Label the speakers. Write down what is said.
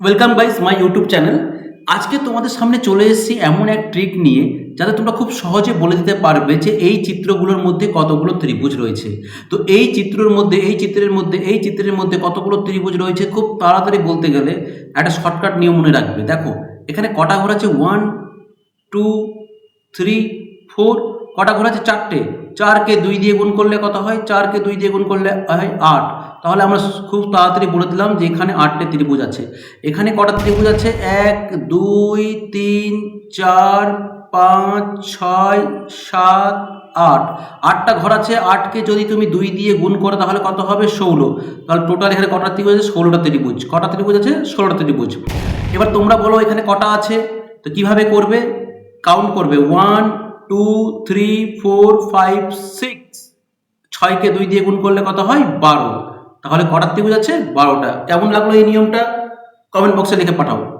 Speaker 1: Welcome guys my YouTube channel আজকে তোমাদের সামনে চলে এসেছি এমন এক ট্রিক নিয়ে, যাতে তোমরা খুব সহজে বলে দিতে পারবে যে এই চিত্রগুলোর মধ্যে কতগুলো ত্রিভুজ রয়েছে। তো এই চিত্রের মধ্যে, এই চিত্রের মধ্যে, এই চিত্রের মধ্যে কতগুলো ত্রিভুজ রয়েছে, খুব তাড়াতাড়ি বলতে গেলে একটা শর্টকাট নিয়ম মনে রাখবে। দেখো, এখানে কটা ঘর আছে? ওয়ান টু থ্রি ফোর কটা ঘর আছে? চারটে। চারকে দুই দিয়ে গুণ করলে কত হয়? চারকে দুই দিয়ে গুণ করলে হয় আট। তাহলে আমরা খুব তাড়াতাড়ি বলে দিলাম যে এখানে আটটে ত্রিভুজ আছে। এখানে কটা ত্রিভুজ আছে? এক, দুই, তিন, চার, পাঁচ, ছয়, সাত, আট। আটটা ঘর আছে, আটকে যদি তুমি দুই দিয়ে গুণ করো তাহলে কত হবে? ষোলো। তাহলে টোটাল এখানে কটা ত্রিভুজ আছে? ষোলোটা ত্রিভুজ। কটা ত্রিভুজ আছে? ষোলোটা ত্রিভুজ। এবার তোমরা বলো এখানে কটা আছে? তো কীভাবে করবে? কাউন্ট করবে। One two three four five six ছয়কে দুই দিয়ে গুণ করলে কত হয়? বারো। তাহলে কটার ত্রিভুজ আছে বারোটা। কেমন লাগল এই নিয়মটা? কমেন্ট বক্সে লিখে পাঠাও।